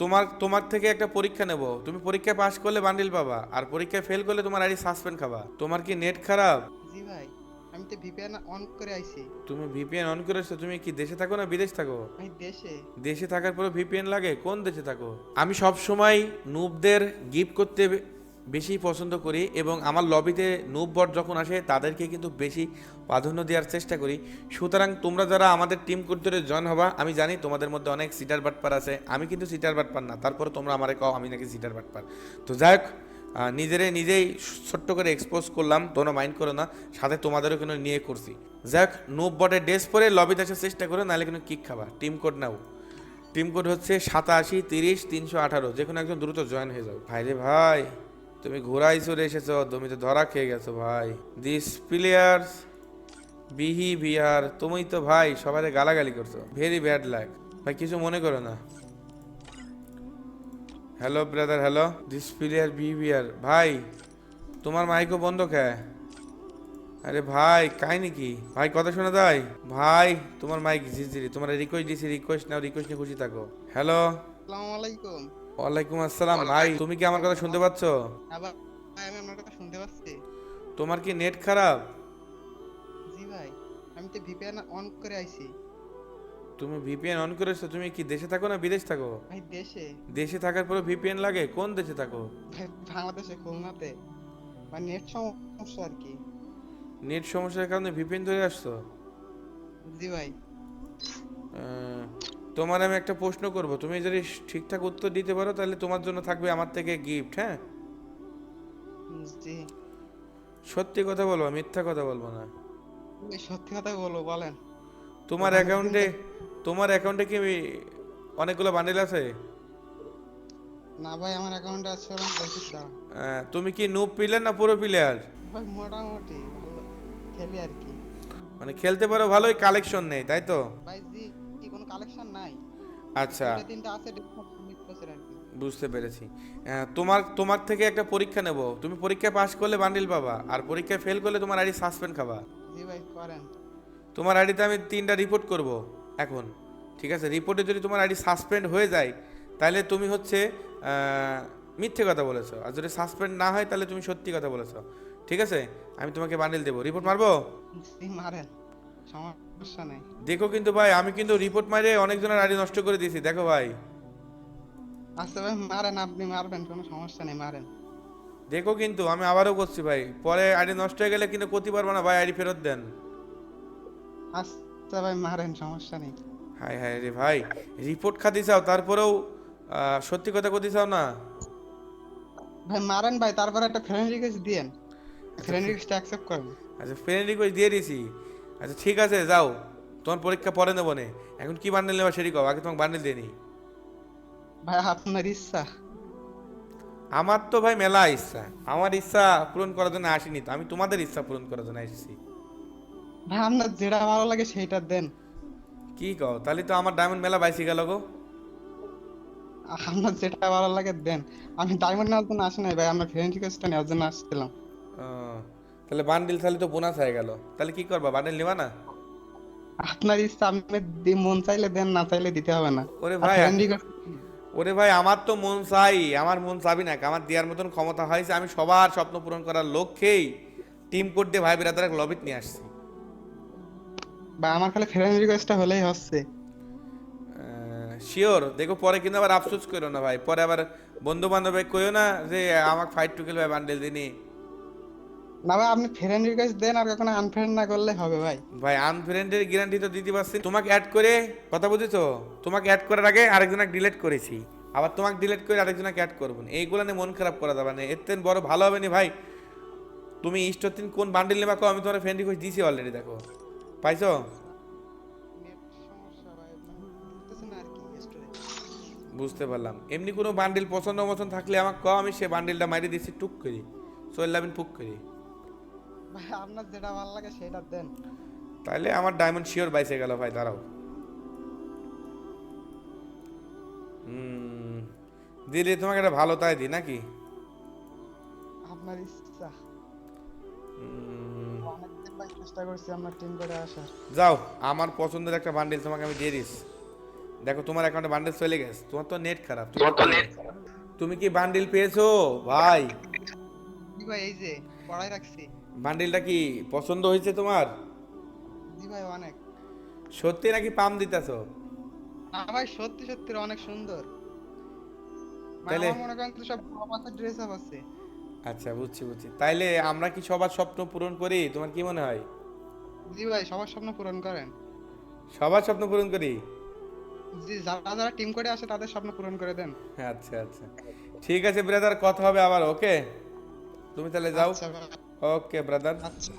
তোমার তোমার থেকে একটা পরীক্ষা নেব। তুমি পরীক্ষায় পাশ করলে বান্ডিল পাবা আর পরীক্ষায় ফেল করলে তোমার আইডি সাসপেন্ড খাবা। তোমার কি নেট খারাপ? জি ভাই আমি তো ভিপিএন অন করে আইছি। তুমি ভিপিএন অন করে করেছ তুমি কি দেশে থাকো না বিদেশ থাকো? আমি দেশে। দেশে থাকার পরে ভিপিএন লাগে কোন দেশে থাকো? আমি সব সময় নুবদের গিফট করতে বেশি পছন্দ করি এবং আমার লবিতে নুব বট যখন আসে, তাদেরকে কিন্তু বেশি প্রাধান্য দেওয়ার চেষ্টা করি। সুতরাং তোমরা যারা আমাদের টিম করতে জয়েন হবা, আমি জানি তোমাদের মধ্যে অনেক সিটার বাটপার আছে, আমি কিন্তু সিটার বাটপার না তারপরে তোমরা আমারে কও আমি নাকি সিটার বাটপার। তো যাই হোক নিজেরে নিজেই ছোট্ট করে এক্সপোজ করলাম, তোমরা মাইন্ড করো না, সাথে তোমাদেরও কিন্তু নিয়ে করছি। যাক নুব বটের ড্রেস পরে লবিতে আসার চেষ্টা করো, নাহলে কিন্তু কিক খাবা। টিম কোড নাও। টিম কোড হচ্ছে সাতাশি তিরিশ তিনশো আঠারো যে কোনো একজন দ্রুত জয়েন হয়ে যাও। ভাই রে ভাই। তুমি ঘোড়াই চলে এসেছ, তুমি তো ধরা খেয়ে গেছো ভাই। দিস প্লেয়ার্স বিহেভিয়ার তুমি তো ভাই সবাই গালাগালি করছ। ভেরি ব্যাড লাগ ভাই, কিছু মনে করো না। Hello brother hello this player behaviour ভাই, তোমার মাইকও বন্ধ খায় আরে ভাই, কাই নাকি? ভাই, কথা শোনা যায়? ভাই, তোমার মাইক ঝিঝিরি তোমার রিকোয়েস্ট দিছি রিকোয়েস্ট নাও রিকোয়েস্ট নিয়ে খুশি থাকো। হ্যালো আসসালামু আলাইকুম। ওয়ালাইকুম আসসালাম। ভাই তুমি কি আমার কথা শুনতে পাচ্ছ? আবার আমি আপনার কথা শুনতে পাচ্ছি। তোমার কি নেট খারাপ? জি ভাই আমি তো ভিপিএন অন করে আইছি। তুমি ভিপিএন অন করেছ? তুমি কি দেশে থাকো না বিদেশ থাকো? আমি দেশে। দেশে থাকার পরে ভিপিএন লাগে? কোন দেশে থাকো? ভাই, বাংলাদেশে খুলনাতে। মানে নেট সমস্যা আর কি। নেট সমস্যার কারণে ভিপিএন ধরে আসছো? জি ভাই। তোমার আমি একটা প্রশ্ন করব। তুমি যদি ঠিকঠাক উত্তর দিতে পারো তাহলে তোমার জন্য থাকবে আমার থেকে গিফট হ্যাঁ? জি। সত্যি কথা বলব মিথ্যা কথা বলব না। সত্যি কথা বলো বলেন। তোমার অ্যাকাউন্টে তোমার অ্যাকাউন্টে কি অনেকগুলো বান্ডেল আছে? না ভাই আমার অ্যাকাউন্টে আছে টাকা তুমি কি নুব প্লেয়ার না পুরো প্লেয়ার ভাই মোটামুটি খেলি আর কি। মানে খেলতে পারো ভালোই কালেকশন নেই তাই তো? ভাই কালেকশন নাই। আচ্ছা। তিনটা আছে বুঝতে পেরেছি। তোমার তোমার থেকে একটা পরীক্ষা নেব। তুমি পরীক্ষায় পাশ করলে বান্ডিল পাবা আর পরীক্ষায় ফেল করলে তোমার আইডি সাসপেন্ড খাবা। জি ভাই করেন। তোমার আইডিতে আমি তিনটা রিপোর্ট করব এখন ঠিক আছে? রিপোর্টে যদি তোমার আইডি সাসপেন্ড হয়ে যায় তাহলে তুমি হচ্ছে মিথ্যে কথা বলেছ। আর যদি সাসপেন্ড না হয় তাহলে তুমি সত্যি কথা বলেছ। ঠিক আছে? আমি তোমাকে বান্ডিল দেবো। রিপোর্ট মারবো? মারেন। সমস্যা নেই। দেখো কিন্তু ভাই আমি কিন্তু রিপোর্ট মারে অনেকজনের আইডি নষ্ট করে দিয়েছি দেখো ভাই। আচ্ছা ভাই মারেন আপনি মারবেন কোনো সমস্যা নেই মারেন। দেখো কিন্তু আমি আবারও করছি ভাই পরে আইডি নষ্ট হয়ে গেলে কিন্তু করতে পারব না ভাই আইডি ফেরত দেন। আচ্ছা ভাই মারেন সমস্যা নেই। হাই হাই রে ভাই রিপোর্ট খাতে চাও তারপরেও সত্যি কথা করতে চাও না? ভাই মারেন ভাই তারপর একটা ফ্রেন্ড রিকোয়েস্ট দিয়েন। ফ্রেন্ড রিকোয়েস্ট অ্যাকসেপ্ট করেন। আচ্ছা ফ্রেন্ড রিকোয়েস্ট দিয়ে দিয়েছি আচ্ছা ঠিক আছে যাও। তোমার পরীক্ষা পরে নেব নে। এখন কি বান্ডেল নেবা সেটি কও আগে তোমাকে বান্ডেল দিয়ে নিই ভাই আপনার ইচ্ছা। আমার তো ভাই মেলা ইচ্ছা। আমার ইচ্ছা পূরণ করার জন্য আসিনি তো। আমি তোমাদের ইচ্ছা পূরণ করার জন্য এসেছি। ভাই আপনার যেটা ভালো লাগে সেইটা দেন। কি কও? তাহলে তো আমার ডায়মন্ড মেলা বাইসি গেল গো। আপনার যেটা ভালো লাগে দেন। আমি ডায়মন্ড নেওয়ার জন্য আসি নাই ভাই আমার ফ্রেন্ড রিকোয়েস্টটা নেওয়ার জন্য আসছিলাম। তাহলে বান্ডিল তাহলে তো বোনাস হয়ে গেল। তাহলে কি করবা? বান্ডিল নেবা না? আপনার ইচ্ছা আপনি মন চাইলে দেন না চাইলে দিতে হবে না। ওরে ভাই ওরে ভাই আমার তো মন চাই আমার মন চাবি না। আমার দেওয়ার মতন ক্ষমতা হয়েছে আমি সবার স্বপ্ন পূরণ করার লক্ষ্যেই টিম কোড দিয়ে ভাই বেরাদার লবিত নিয়ে আসছি। বা আমার খালি ফ্রেন্ড রিকোয়েস্টটা হলেই হচ্ছে। শিওর দেখো পরে কিন্তু আবার আফসোস করো না ভাই। পরে আবার বন্ধু বান্ধব কইও না যে আমাকে ফাইট টুকেল ভাই বান্ডেল দিনি। না ভাই, আপনি ফ্রেন্ড রিকোয়েস্ট দেন আর কখনো আনফ্রেন্ড না করলে হবে ভাই। ভাই আনফ্রেন্ডের গ্যারান্টি তো দিতে পারছি। তোমাকে অ্যাড করে, কথা বুঝেছ? তোমাকে অ্যাড করার আগে আরেকজনকে ডিলিট করেছি। আবার তোমাকে ডিলিট করে আরেকজনকে অ্যাড করব না। এইগুলো নিয়ে মন খারাপ করা যাবে না। এর বড় ভালো হবে না ভাই। তুমি ইষ্টতিন কোন বান্ডেল নেবা কো আমি তোমার ফ্রেন্ড রিকোয়েস্ট দিয়েছি অলরেডি দেখো। পাইছো? স্টোরি বুঝতে পারলাম। এমনি কোনো বান্ডিল পছন্দ মতন থাকলে আমাকে কও, আমি সে বান্ডিলটা মারি দিচ্ছি টুক করি। সোয়েল্লাবিন পুক করি। ভাই আপনার যেটা ভালো লাগে সেটা দেন। তাহলে আমার ডায়মন্ড শিওর বাইসে গেল ভাই দাঁড়াও। হুম দিলে তোমাকে একটা ভালো তাই দি নাকি? আপনার ইচ্ছা। চেষ্টা করছি আপনার টিম করে আসার। যাও আমার পছন্দের একটা বান্ডিল তোমাকে আমি দিয়ে দিস। দেখো তোমার অ্যাকাউন্টে বান্ডেল চলে গেছে তোমার তো নেট খারাপ। তোমার তো তুমি- তুমি কি বান্ডিল পেয়েছ? ভাই। ভাই এই যে। পড়াই রাখছি। বান্ডিলটা কি পছন্দ হয়েছে তোমার? জি ভাই অনেক। সত্যি নাকি পাম দিতেছো? না ভাই সত্যি সত্যি অনেক সুন্দর। মানে আমার মনে করেন তো সব ড্রেস আপ আছে। আচ্ছা বুঝছি বুঝছি। তাইলে আমরা কি সবার স্বপ্ন পূরণ করি? তোমার কি মনে হয়? জি ভাই সবার স্বপ্ন পূরণ করেন। সবার স্বপ্ন পূরণ করি? জি যারা যারা টিম করে আসে তাদের স্বপ্ন পূরণ করে দেন। আচ্ছা আচ্ছা। ঠিক আছে ব্রাদার কথা হবে আবার ওকে তুমি তাহলে যাও। ওকে ব্রাদার আচ্ছা।